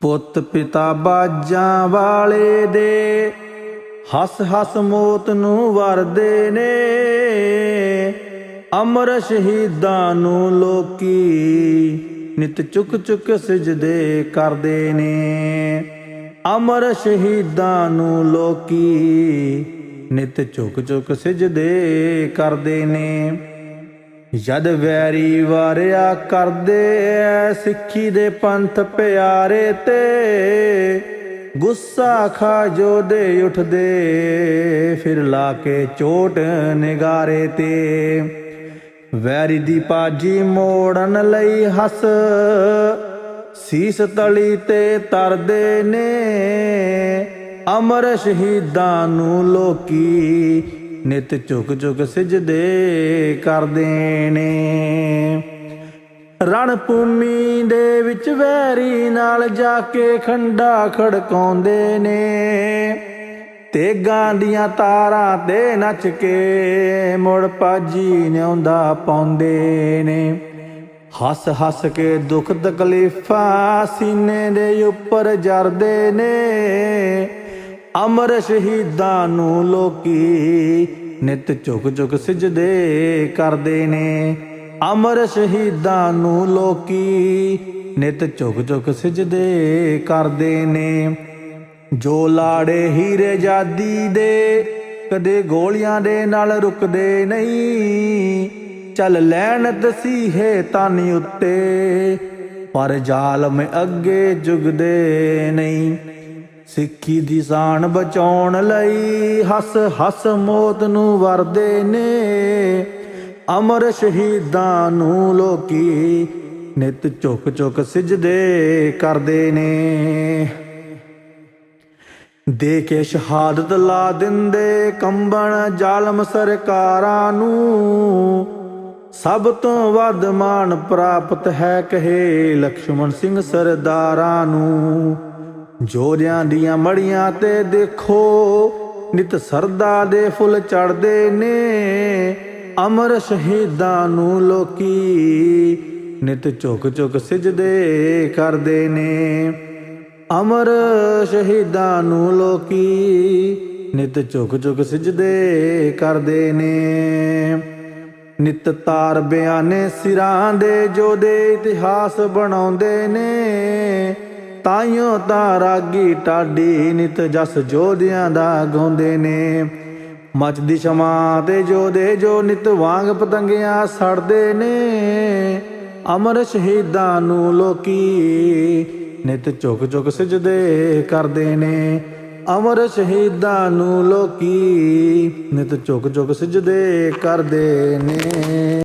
ਪੁੱਤ ਪਿਤਾ ਬਾਜਾਂ ਵਾਲੇ ਦੇ ਹੱਸ ਹੱਸ ਮੌਤ ਨੂੰ ਵਰਦੇ ਨੇ। ਅਮਰ ਸ਼ਹੀਦਾਂ ਨੂੰ ਲੋਕੀ ਨਿਤ ਚੁੱਕ ਚੁੱਕ ਸਜਦੇ ਕਰਦੇ ਨੇ। ਅਮਰ ਸ਼ਹੀਦਾਂ ਨੂੰ ਲੋਕੀ ਨਿਤ ਚੁੱਕ ਚੁੱਕ ਸਜਦੇ ਕਰਦੇ ਨੇ। ਜਦ ਵੈਰੀ ਵਾਰਿਆ ਕਰਦੇ ਐ ਸਿੱਖੀ ਦੇ ਪੰਥ ਪਿਆਰੇ ਤੇ, ਗੁੱਸਾ ਖਾ ਜੋ ਦੇ ਉੱਠਦੇ, ਫਿਰ ਲਾ ਕੇ ਚੋਟ ਨਿਗਾਰੇ ਤੇ। ਵੈਰੀ ਦੀ ਪਾਜੀ ਮੋੜਨ ਲਈ ਹੱਸ, ਸੀਸ ਤਲੀ ਤੇ ਤਰਦੇ ਨੇ। ਅਮਰ ਸ਼ਹੀਦਾਂ ਨੂੰ ਲੋਕੀ ਨਿਤ ਝੁਕ ਝੁਕ ਸਜਦੇ ਕਰਦੇ ਨੇ। ਰਣ ਭੂਮੀ ਦੇ ਵਿੱਚ ਵੈਰੀ ਨਾਲ ਜਾ ਕੇ ਖੰਡਾ ਖੜਕਾਉਂਦੇ ਨੇ। ਤੇਗਾਂ ਦੀਆਂ ਤਾਰਾਂ ਤੇ ਨੱਚ ਕੇ ਮੁੜ ਪਾਜੀ ਨਿਉਂਦਾ ਪਾਉਂਦੇ ਨੇ। ਹੱਸ ਹੱਸ ਕੇ ਦੁੱਖ ਤਕਲੀਫਾਂ ਸੀਨੇ ਦੇ ਉੱਪਰ ਜਰਦੇ ਨੇ। ਅਮਰ ਸ਼ਹੀਦਾਂ ਨੂੰ ਲੋਕੀ ਨਿਤ ਝੁਕ ਝੁਕ ਸਜਦੇ ਕਰਦੇ ਨੇ। ਅਮਰ ਸ਼ਹੀਦਾਂ ਨੂੰ ਲੋਕੀ ਨਿਤ ਝੁਕ ਝੁਕ ਸਜਦੇ ਕਰਦੇ ਨੇ। ਜੋ ਲਾੜੇ ਹੀਰੇ ਜਾਦੀ ਦੇ ਕਦੇ ਗੋਲੀਆਂ ਦੇ ਨਾਲ ਰੁਕਦੇ ਨਹੀਂ। ਚੱਲ ਲੈਣ ਦਸੀਹੇ ਤਾਨੀ ਉੱਤੇ, ਪਰ ਜ਼ਾਲਮ ਅੱਗੇ ਜੁਗਦੇ ਨਹੀਂ। ਸਿੱਖੀ ਦੀ ਸਾਨ ਬਚਾਉਣ ਲਈ ਹੱਸ ਹੱਸ ਮੌਤ ਨੂੰ ਵਰਦੇ ਨੇ। ਅਮਰ ਸ਼ਹੀਦਾਂ ਨੂੰ ਲੋਕੀ ਨਿਤ ਝੁਕ ਝੁਕ ਸਜਦੇ ਕਰਦੇ ਨੇ। ਦੇ ਕੇ ਸ਼ਹਾਦਤ ਲਾ ਦਿੰਦੇ ਕੰਬਣ ਜ਼ਾਲਮ ਸਰਕਾਰਾਂ ਨੂੰ। ਸਭ ਤੋਂ ਵੱਧ ਮਾਣ ਪ੍ਰਾਪਤ ਹੈ, ਕਹੇ ਲక్ష్మణ ਸਿੰਘ ਸਰਦਾਰਾਂ ਨੂੰ। ਜੋਰਿਆਂ ਦੀਆਂ ਮੜੀਆਂ ਤੇ ਦੇਖੋ, ਨਿਤ ਸਰਦਾ ਦੇ ਫੁੱਲ ਚੜਦੇ ਨੇ। ਅਮਰ ਸ਼ਹੀਦਾਂ ਨੂੰ ਲੋਕੀ ਨਿਤ ਝੁਕ ਝੁਕ ਸਜਦੇ ਕਰਦੇ ਨੇ। ਅਮਰ ਸ਼ਹੀਦਾਂ ਨੂੰ ਲੋਕੀ ਨਿਤ ਝੁਕ ਝੁਕ ਸਜਦੇ ਕਰਦੇ ਨੇ। ਨਿਤ ਤਾਰ ਬਿਆਨੇ ਸਿਰਾਂ ਦੇ, ਜੋ ਇਤਿਹਾਸ ਬਣਾਉਂਦੇ ਨੇ। ਤਾਈਓ ਤਾਂ ਰਾਗੀ ਟਾਡੀ ਨਿਤ ਜਸ ਜੋਧਿਆਂ ਦਾ ਗਾਉਂਦੇ ਨੇ। ਮਚਦੀ ਸ਼ਮਾ ਤੇ ਜੋ ਦੇ ਜੋ ਨਿਤ ਵਾਂਗ ਪਤੰਗਿਆਂ ਸੜਦੇ ਨੇ। ਅਮਰ ਸ਼ਹੀਦਾਂ ਨੂੰ ਲੋਕੀ ਨਿਤ ਝੁਕ ਝੁਕ ਸਜਦੇ ਕਰਦੇ ਨੇ। ਅਮਰ ਸ਼ਹੀਦਾਂ ਨੂੰ ਲੋਕੀ ਨਿਤ ਝੁਕ ਝੁਕ ਸਜਦੇ ਕਰਦੇ ਨੇ।